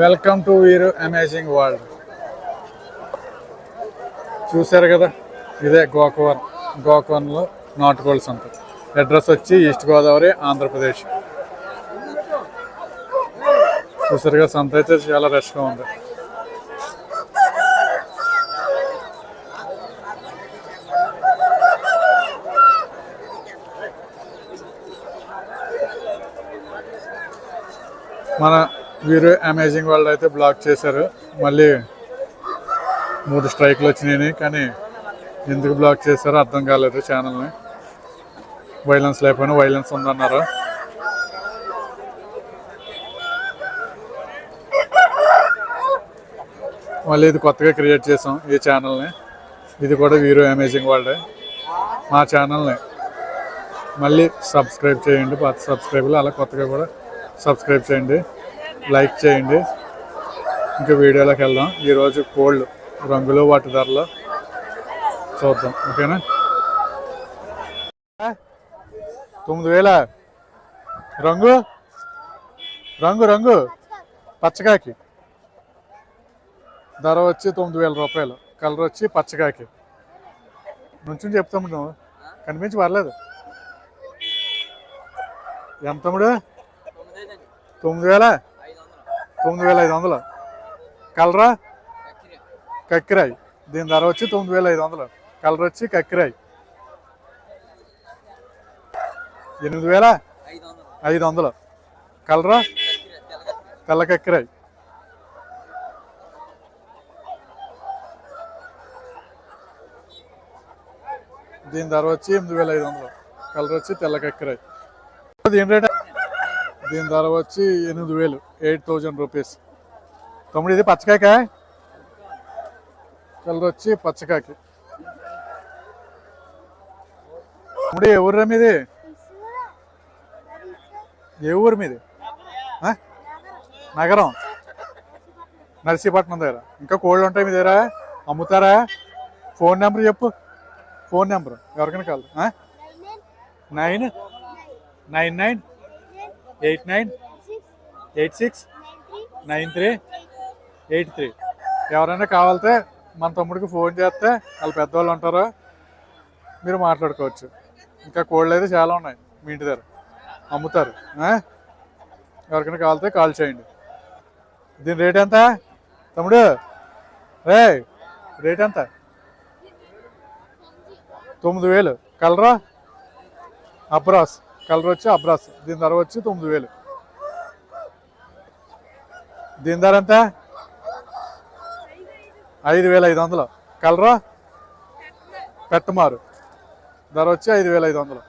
Welcome to Veeru amazing world. చూశారు కదా? ఇదే గోకవరం గోకవరంలో నాటుకోళ్ళ సంత. అడ్రస్ వచ్చి ఈస్ట్ గోదావరి ఆంధ్రప్రదేశ్. చూసారు కదా? సంత అయితే చాలా రష్గా ఉంది. మన వీరు అమేజింగ్ వరల్డ్ అయితే బ్లాక్ చేశారు. మళ్ళీ మూడు స్ట్రైక్లు వచ్చినాయి కానీ ఎందుకు బ్లాక్ చేశారో అర్థం కాలేదు ఛానల్ని వైలెన్స్ లేకపోయినా వైలెన్స్ ఉందన్నారు. మళ్ళీ ఇది కొత్తగా క్రియేట్ చేసాం ఈ ఛానల్ని ఇది కూడా వీరు అమేజింగ్ వరల్డే మా ఛానల్ని మళ్ళీ సబ్స్క్రైబ్ చేయండి పాత సబ్స్క్రైబర్లు అలా కొత్తగా కూడా సబ్స్క్రైబ్ చేయండి. లైక్ చేయండి. ఇంకా వీడియోలోకి వెళ్దాం. ఈరోజు కోళ్ళు రంగులు వాటి ధరలు చూద్దాం. ఓకేనా? తొమ్మిది వేల? రంగు? రంగు రంగు. పచ్చకాకి ధర వచ్చి తొమ్మిది వేల రూపాయలు. కలర్ వచ్చి పచ్చకాకి నుంచి చెప్తాము నువ్వు కనిపించి పర్లేదు. ఎంత తమ్ముడు? తొమ్మిది వేల? తొమ్మిది వేల ఐదు వందలు. కలరా? కక్కిరాయి. దీని ధర వచ్చి తొమ్మిది వేల ఐదు వందలు. కలర్ వచ్చి కక్కిరాయి. ఎనిమిది వేల ఐదు వందలు. కలరా? తెల్ల కక్కిరాయి. దీని ధర వచ్చి ఎనిమిది వేల ఐదు వందలు. కలర్ వచ్చి తెల్ల కక్కిరాయి. దీని రేట్ దీని ధర వచ్చి ఎనిమిది వేలు ఎయిట్ థౌజండ్ రూపీస్. తమ్ముడు ఇది కలర్ వచ్చి పచ్చకాకి తమ్ముడు ఏ ఊర్రా మీది? ఏ ఊరు మీది? నగరం. నర్సీపట్నం దగ్గర. ఇంకా కోళ్ళు ఉంటాయి మీ దగ్గర? అమ్ముతారా? ఫోన్ నెంబర్ చెప్పు. Phone number. ఎవరికైనా కాదు nine? Nine nine. Eight nine? Eight six? Nine three? Eight three. ఎవరైనా కావాలితే మన తమ్ముడికి ఫోన్ చేస్తే వాళ్ళు పెద్దవాళ్ళు ఉంటారు. మీరు మాట్లాడుకోవచ్చు. ఇంకా కోళ్ళు అయితే చాలా ఉన్నాయి మీ ఇంటి దగ్గర. అమ్ముతారు. ఎవరికైనా కావాలితే కాల్ చేయండి. దీని రేట్ ఎంత? తమ్ముడు? రే రేట్ ఎంత? తొమ్మిది వేలు. కలరా? అబ్రాస్ కలర్ వచ్చి అబ్రాస్. దీని ధర వచ్చి తొమ్మిది వేలు. దీని ధర ఎంత? ఐదు వేల ఐదు వందలు. కలరా? పెట్టమారు ధర వచ్చి ఐదు వేల ఐదు వందలు.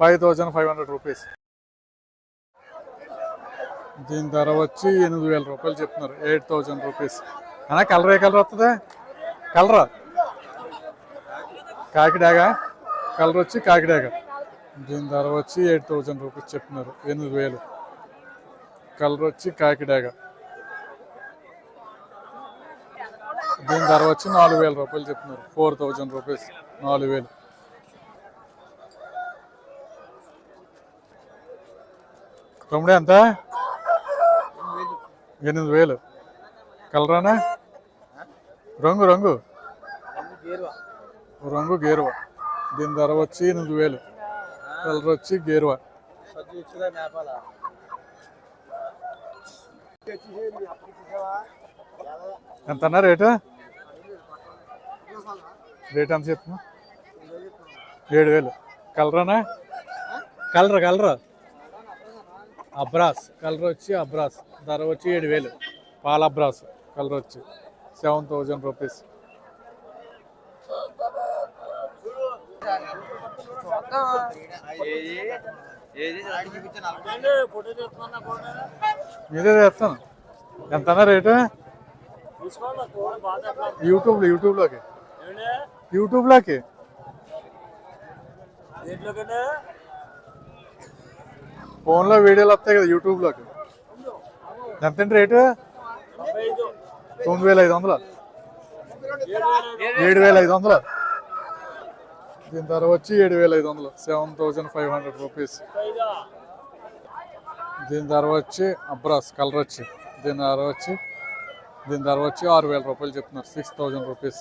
Five thousand five hundred rupees. దీని ధర వచ్చి ఎనిమిది వేల రూపాయలు చెప్తున్నారు. Eight thousand rupees. అన్నా కలర్ ఏ కలర్ వస్తుంది కలరా? కాకిడాగ? కలర్ వచ్చి కాకిడాగ. దీని ధర వచ్చి ఎయిట్ థౌజండ్ రూపీస్ చెప్తున్నారు ఎనిమిది వేలు. కలర్ వచ్చి కాకిడాగ దీని ధర వచ్చి నాలుగు వేల రూపాయలు చెప్తున్నారు ఫోర్ థౌజండ్ రూపీస్. నాలుగు వేలు. తమ్ముడు ఎంత? ఎనిమిది వేలు. కలరానా రంగు రంగు. రంగు గేరువా. దీని ధర వచ్చి ఎనిమిది వేలు. కలర్ వచ్చి గేరువా. ఎంత అన్నా రేటు? రేట్ ఎంత చెప్తున్నా? ఏడు వేలు కలరానా? Colour colour. అబ్రాస్. కలర్ వచ్చి అబ్రాస్. ధర వచ్చి ఏడు వేలు పాల అబ్రాస్. కలర్ వచ్చి సెవెన్ థౌజండ్ రూపీస్. మీరే చేస్తాను. ఎంత రేటు? యూట్యూబ్ యూట్యూబ్లోకి. యూట్యూబ్లోకి? ఫోన్లో వీడియోలు వస్తాయి కదా యూట్యూబ్లోకి. ఎంతండి రేటు? తొమ్మిది వేల ఐదు వందలు. ఏడు వేల ఐదు వందలు. దీని ధర వచ్చి ఏడు వేల ఐదు వందలు. Seven thousand five hundred rupees. దీని ధర వచ్చి అబ్రాస్ కలర్ వచ్చి దీని ధర వచ్చి దీని ధర వచ్చి ఆరు వేల రూపాయలు చెప్తున్నారు సిక్స్ థౌజండ్ రూపీస్.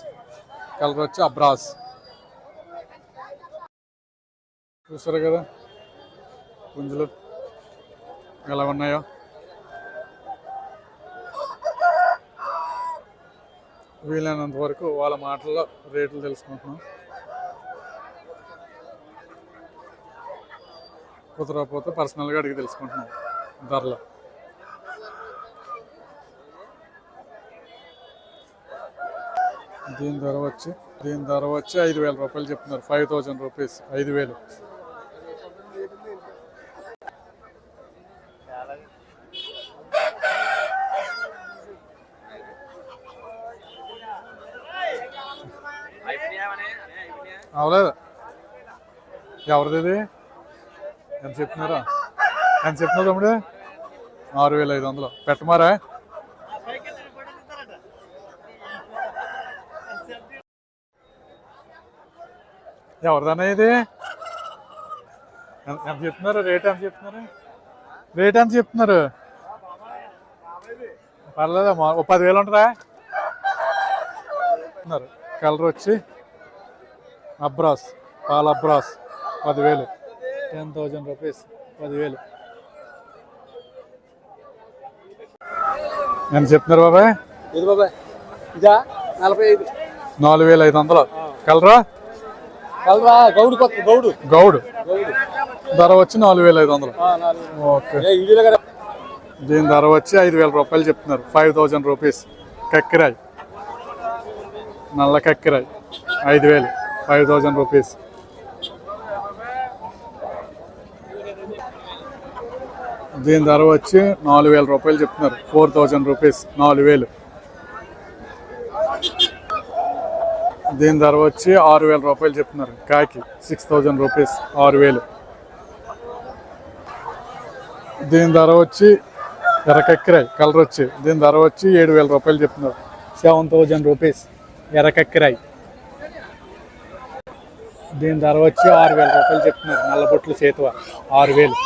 కలర్ వచ్చి అబ్రాస్. చూసారు కదా? పుంజులు ఎలా ఉన్నాయో? వీలైనంత వరకు వాళ్ళ మాటల్లో రేట్లు తెలుసుకుంటున్నాం. కుదరకపోతే పర్సనల్గా అడిగి తెలుసుకుంటున్నాం ధరలు. దీని ధర వచ్చి దీని ధర వచ్చి ఐదు వేల రూపాయలు చెప్తున్నారు. ఫైవ్ థౌజండ్ రూపీస్ ఐదు వేలు. అవలేదు? ఎవరిది ఎంత చెప్తున్నారా? ఎంత చెప్తున్నారు తమ్ముడు? ఆరు వేల ఐదు వందలు. పెట్టమారా? ఎవరిదన్నా ఇది? ఎంత చెప్తున్నారు? రేట్ ఎంత చెప్తున్నారు? రేట్ ఎంత చెప్తున్నారు? పర్లేదమ్మా ఓ పదివేలు ఉంటుందా? చెప్తున్నారు. కలర్ వచ్చి అబ్రాస్ పాల అబ్రాస్ పదివేలు. టెన్ థౌజండ్ రూపీస్ పదివేలు. ఎంత చెప్తున్నారు బాబాయ్? ఇది బాబాయ్ ఇదా నలభై ఐదు. నాలుగు వేల ఐదు వందలు. కలరా? కలరా గౌడు కొత్త గౌడు. గౌడ్. ధర వచ్చి నాలుగు వేల ఐదు వందలు. ఓకే దీని ధర వచ్చి ఐదు వేల రూపాయలు చెప్తున్నారు. Five thousand rupees. కక్కిరాయ్. నల్ల కక్కిరాయ్. ఐదు వేలు. Five thousand rupees. దీని ధర వచ్చి నాలుగు వేల రూపాయలు చెప్తున్నారు. ఫోర్ థౌజండ్ రూపీస్ నాలుగు వేలు. దీని ధర వచ్చి ఆరు వేల రూపాయలు చెప్తున్నారు. కాకి సిక్స్ థౌజండ్ రూపీస్ ఆరు వేలు. దీని ధర వచ్చి ఎర్రకక్కిరాయి కలర్ వచ్చి దీని ధర వచ్చి ఏడు వేల రూపాయలు చెప్తున్నారు. సెవెన్ థౌజండ్ రూపీస్ ఎర్రకక్కిరాయి. దీని ధర వచ్చి ఆరు వేల రూపాయలు చెప్తున్నారు. నల్లబొట్లు సేతువ ఆరు వేలు.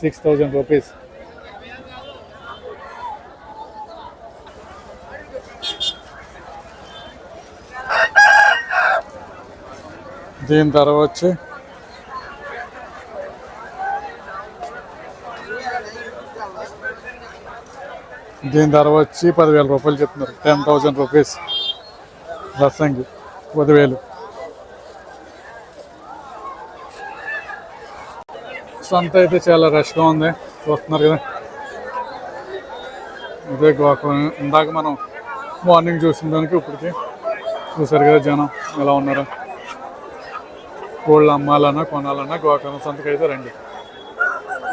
Six thousand rupees. దీని ధర వచ్చి దీని ధర వచ్చి పదివేల రూపాయలు చెప్తున్నారు. Ten thousand rupees. రసంగి పదివేలు. సంత అయితే చాలా రష్గా ఉంది. చూస్తున్నారు కదా. ఇదే గోకం ఇందాక మనం మార్నింగ్ చూసిన దానికి ఇప్పటికి చూసారు కదా జనం ఎలా ఉన్నారు. కోళ్ళు అమ్మాలన్నా కొనాలన్నా గోకర్ణ సంతకి అయితే రండి.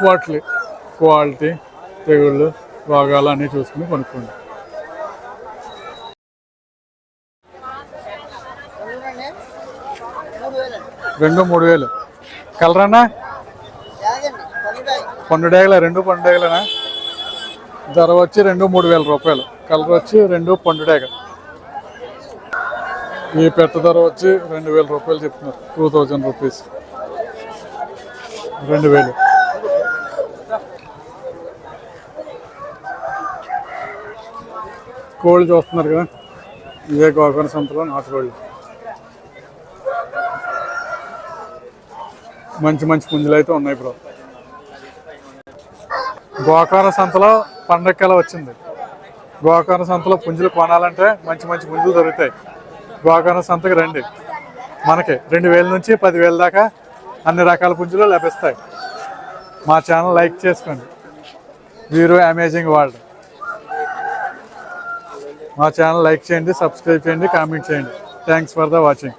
వాటి క్వాలిటీ తెగుళ్ళు రోగాలు అన్నీ చూసుకుని కొనుక్కోండి. రెండు మూడు వేలు. కలరన్నా పండుడేగల రెండు పండుడేగలనా? ధర వచ్చి రెండు మూడు వేల రూపాయలు. కలర్ వచ్చి రెండు పండుడేగ ఈ పెట్ట ధర వచ్చి రెండు వేల రూపాయలు చెప్తున్నారు. Two thousand rupees. రెండు వేలు. కోళ్ళు చూస్తున్నారు కదా? ఇదే గోకర్ణ సంతలో నాటుకోళ్ళు మంచి మంచి పుంజులు అయితే ఉన్నాయి బ్రో. గోకర్ణ సంతలో పండగల వచ్చింది. గోకర్ణ సంతలో పుంజులు కొనాలంటే మంచి మంచి పుంజులు దొరుకుతాయి. గోకర్ణ సంతకి రండి. మనకి రెండు వేల నుంచి పదివేల దాకా అన్ని రకాల పుంజులు లభిస్తాయి. మా ఛానల్ లైక్ చేసుకోండి. Veeru amazing world. మా ఛానల్ లైక్ చేయండి సబ్స్క్రైబ్ చేయండి కామెంట్ చేయండి. Thanks for the watching